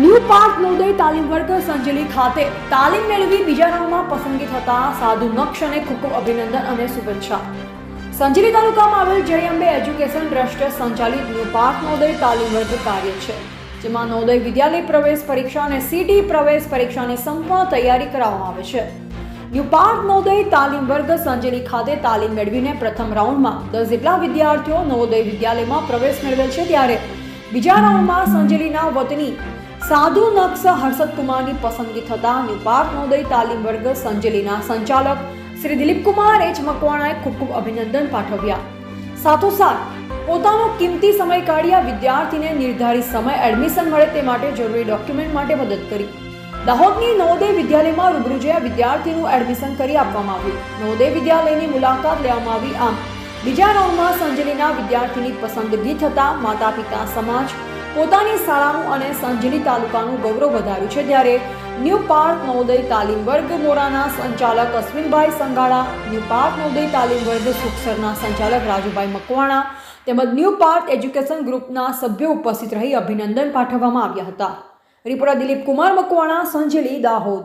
New park Navoday તાલીમ વર્ગ સંજેલી ખાતે તાલીમ મેળવી બીજા રાઉન્ડમાં પસંદગી થતા સાધુ નક્ષ અને ખૂબ ખૂબ અભિનંદન અને શુભેચ્છા. સંજેલી તાલુકામાં આવેલ જય અંબે એજ્યુકેશન ટ્રસ્ટ સંચાલિત ન્યૂ પાર્ક નવોદય તાલીમ વર્ગ કાર્ય છે, જેમાં નવોદય વિદ્યાલય પ્રવેશ પરીક્ષા અને સીટી પ્રવેશ પરીક્ષાની સંપૂર્ણ તૈયારી કરાવવામાં આવે છે. ન્યૂ પાર્ક નવોદય તાલીમ વર્ગ સંજેલી ખાતે તાલીમ મેળવીને પ્રથમ રાઉન્ડમાં દસ જેટલા વિદ્યાર્થીઓ નવોદય વિદ્યાલયમાં પ્રવેશ મેળવેલ છે, ત્યારે બીજા રાઉન્ડમાં સંજેલીના વતની સાધુ નક્ષ હર્ષદ કુમારની પસંદગી થતા નિપાક પાર્ક તાલીમ વર્ગ સંજેલીના સંચાલક શ્રી દિલીપકુમાર એચ. મકવાણાએ ખૂબ ખૂબ અભિનંદન પાઠવ્યા. સાથોસાથ, પોતાનો કિંમતી સમય કાઢ્યા વિદ્યાર્થીને નિર્ધારિત સમય એડમિશન મળે તે માટે જરૂરી ડોક્યુમેન્ટ માટે મદદ કરી. દાહોદની નવોદય વિદ્યાલયમાં રૂબરૂ જયા વિદ્યાર્થીનું એડમિશન કરી આપવામાં આવ્યું. નવોદય વિદ્યાલયની મુલાકાત લેવામાં આવી આમ. બીજા રાઉન્ડમાં સંજલીના વિદ્યાર્થીની પસંદગી થતાં માતા પિતા સમાજ પોતાની શાળાનું અને સંજલી તાલુકાનું ગૌરવ વધાર્યું છે. ત્યારે ન્યૂ પાર્ક નવોદય તાલીમ વર્ગ મોરાના સંચાલક અશ્વિનભાઈ સંગાળા, ન્યૂ પાર્ક નવોદય તાલીમ વર્ગ સુખસરના સંચાલક રાજુભાઈ મકવાણા તેમજ ન્યૂ પાર્ક એજ્યુકેશન ગ્રુપના સભ્યો ઉપસ્થિત રહી અભિનંદન પાઠવવામાં આવ્યા હતા. રિપોર્ટર દિલીપ કુમાર મકવાણા, સંજેલી દાહોદ.